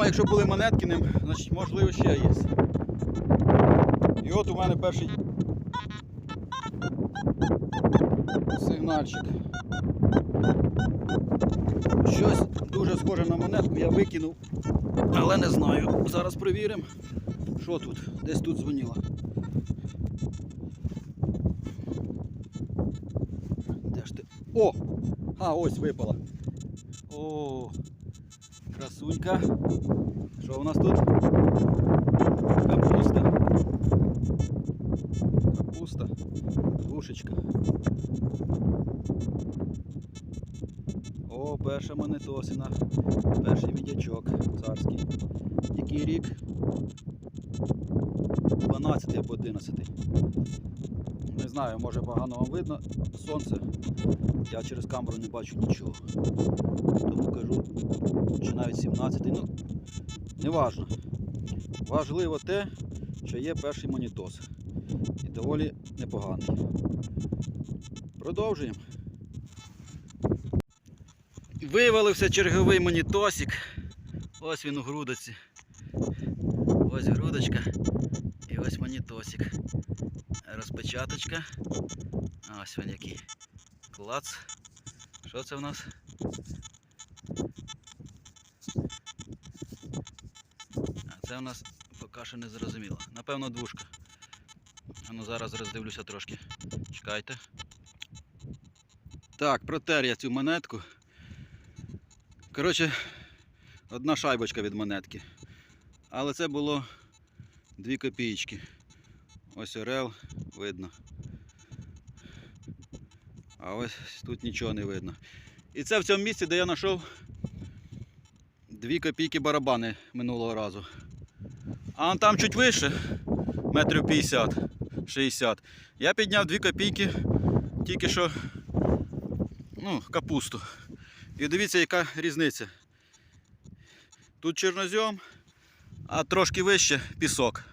Думаю, якщо були монетки ним, значить можливо ще є. І от у мене перший сигнальчик. Щось дуже схоже на монетку я викинув, але не знаю. Зараз перевіримо. Що тут? Десь тут дзвоніло. Де ж ти? О! А, ось випала. О! Красунька. Що у нас тут? Капуста. Капуста. Душечка. О, перша монетосина. Перший мідячок царський. Який рік? 12 або 11. Не знаю, може погано вам видно сонце. Я через камеру не бачу нічого. Тому кажу, чи навіть 17. Ну, не важно. Важливо те, що є перший монітос. І доволі непоганий. Продовжуємо. Вивалився черговий монітосик. Ось він у грудочці. Ось грудочка. Ось. Розпечаточка. Ось він який. Клац. Що це в нас? А це у нас поки що не зрозуміло. Напевно, двушка. Ну зараз роздивлюся трошки. Чекайте. Так, протер я цю монетку. Коротше, одна шайбочка від монетки. Але це було 2 копійки. Ось орел видно. А ось тут нічого не видно. І це в цьому місці, де я знайшов 2 копійки барабани минулого разу. А он там чуть вище, метрів 50, 60. Я підняв 2 копійки тільки що ну, капусту. І дивіться, яка різниця. Тут чорнозьом, а трошки вище пісок.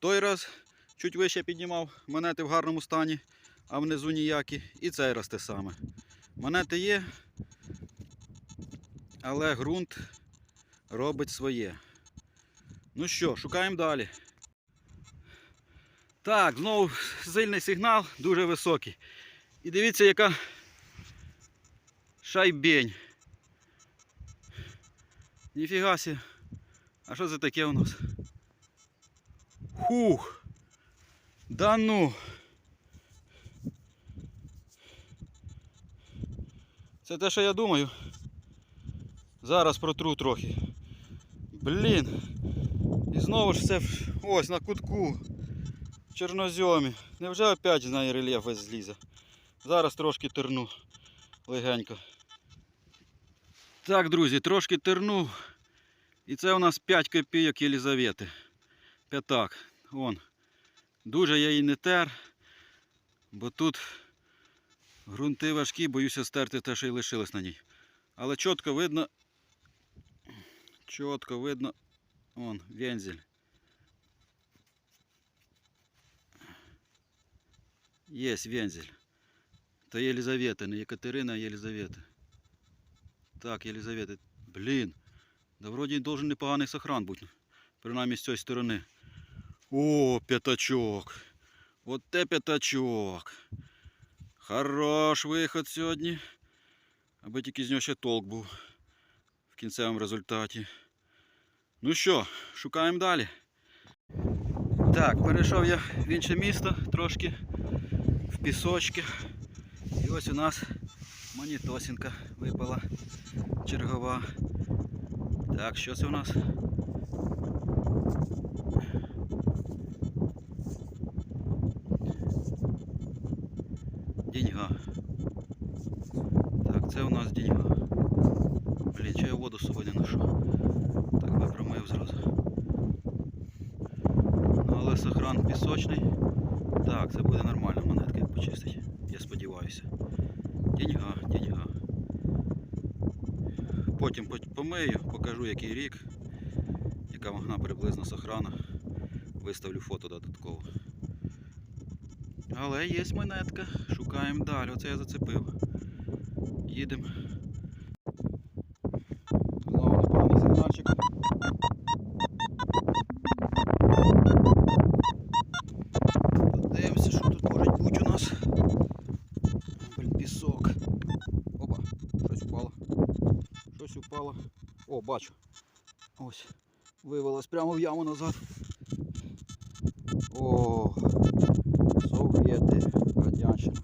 Той раз чуть вище піднімав монети в гарному стані, а внизу ніякі. І цей раз те саме. Монети є, але ґрунт робить своє. Ну що, шукаємо далі. Так, знову сильний сигнал, дуже високий. І дивіться, яка шайбень. Ніфіга сі. А що це таке у нас? Хух. Да ну. Це те, що я думаю. Зараз протру трохи. Блін. І знову ж це ось на кутку. Чорнозьомі. Невже опять з неї рельєф весь злізе? Зараз трошки терну легенько. Так, друзі, трошки тернув. І це у нас 5 копійок Єлізавети. П'ятак. Вон. Дуже я її не тер, бо тут ґрунти важкі, боюся стерти те, що й лишилось на ній. Але чітко видно, чітко видно, вон, вензель. Є вензель. То Єлізавета, не Екатерина, а Єлізавета. Так, Єлізавета. Блін. Да вроді должен непоганий сохран бути. Принаймні з цієї сторони. О, п'ятачок. От те п'ятачок. Хорош виход сьогодні. Аби тільки з нього ще толк був в кінцевому результаті. Ну що, шукаємо далі. Так, перейшов я в інше місто трошки в пісочки. І ось у нас монітосинка випала чергова. Так, що це у нас? Деньга. Так, це у нас деньга. Блін, чи я воду з не ношу? Так би промив зразу. Ну, але сохран пісочний. Так, це буде нормальна монетка, як почистить. Я сподіваюся. Деньга, деньга. Потім помию, покажу який рік, яка вагна приблизно сохрана. Виставлю фото додатково. Але є монетка. Шукаємо далі. Оце я зацепив. Їдемо. Знову непоганий сигнальчик. Подивимося, що тут може бути у нас. Блін, пісок. Опа, щось впало. Щось упало. О, бачу. Ось. Вивелось прямо в яму назад. О, совєти, радянщина.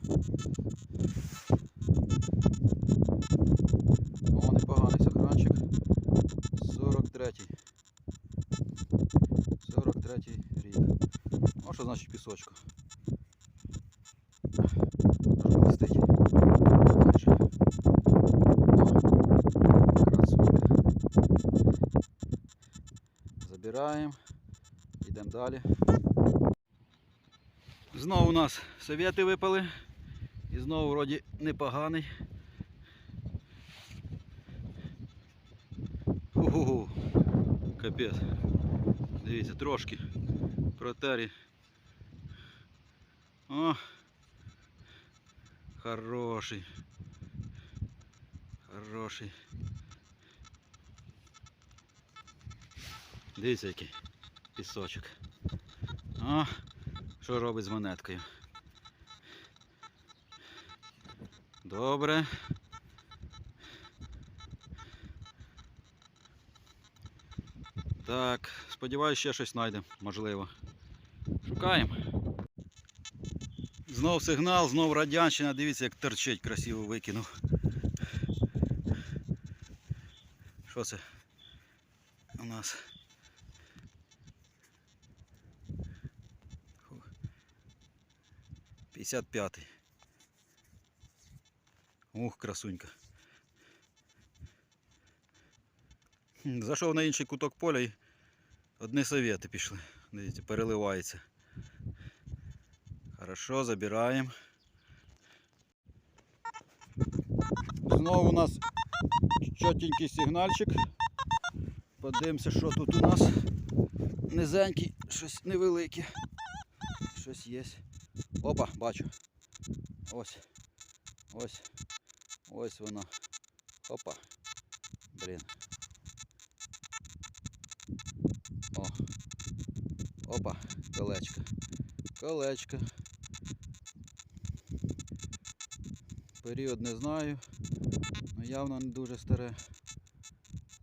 О, непоганий сохранчик. 43-й. 43-й рік. О, що значить пісочку? Що листить? Майже. О, красунька. Забираємо. Йдемо далі. Знову у нас совєти випали. І знову вроді непоганий. Ого, капець. Дивіться, трошки протері. О! Хороший. Хороший. Дивіться який пісочок. О, що робить з монеткою? Добре. Так, сподіваюся, ще щось знайдемо, можливо. Шукаємо. Знов сигнал, знов радянщина. Дивіться, як торчить, красиво викинув. Що це у нас? 55-й. Ух, красунька. Зайшов на інший куток поля і одні совєти пішли. Дивіться, переливається. Хорошо, забираємо. Знову у нас чотенький сигнальчик. Подивимося, що тут у нас. Низенький, щось невелике. Щось є. Опа, бачу. Ось. Ось. Ось воно. Опа. Блін. О. Опа, колечко. Колечко. Період не знаю. Ну явно не дуже старе.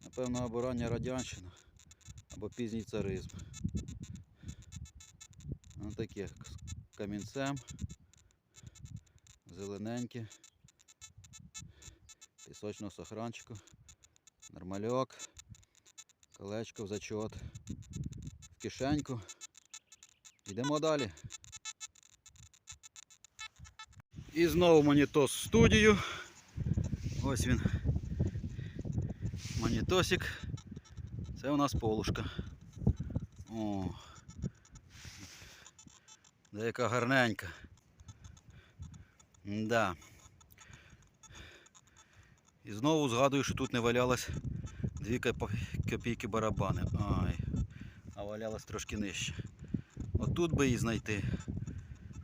Напевно, або рання радянщина, або пізній царизм. Воно таке камінцем. Зелененьке. Пісочного сохранчику. Нормальок. Колечко в зачот. В кишеньку. Йдемо далі. І знову монітос в студію. Ось він. Монітосик. Це у нас полушка. О. Деяка гарненька. Да. І знову згадую, що тут не валялось дві копійки барабани. Ай. А валялось трошки нижче. Отут би її знайти.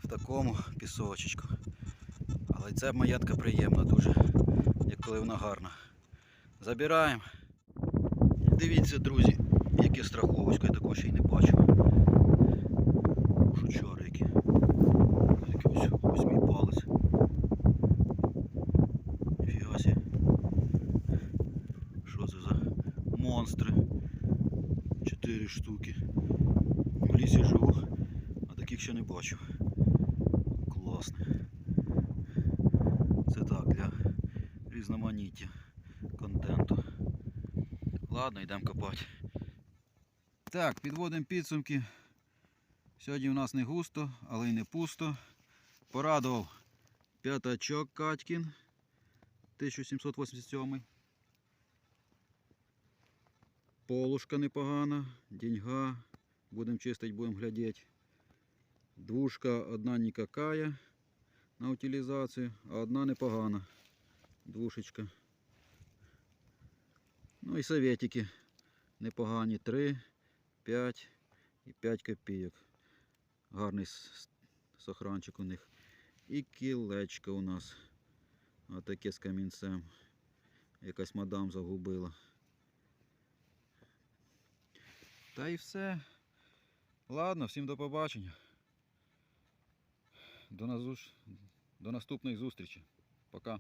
В такому пісочечку. Але ця маятка приємна дуже, як коли вона гарна. Забираємо. Дивіться, друзі, яке страховочко, я такого ще й не бачив. Що це за монстри? Чотири штуки. В лісі живу, а таких ще не бачив. Класне. Це так, для різноманіття контенту. Ладно, йдемо копати. Так, підводимо підсумки. Сьогодні у нас не густо, але й не пусто. Порадував п'ятачок Катькін 1787. Полушка непогана, деньга. Будемо чистити, будемо глядіти. Двушка одна никакая на утилізацію, а одна непогана. Двушечка. Ну і советики непогані 3, 5 і 5 копійок. Гарний сохранчик у них. І кілечко у нас. Отаке з камінцем. Якась мадам загубила. Та і все. Ладно, всім до побачення. До, назуш... до наступних зустрічі. Пока.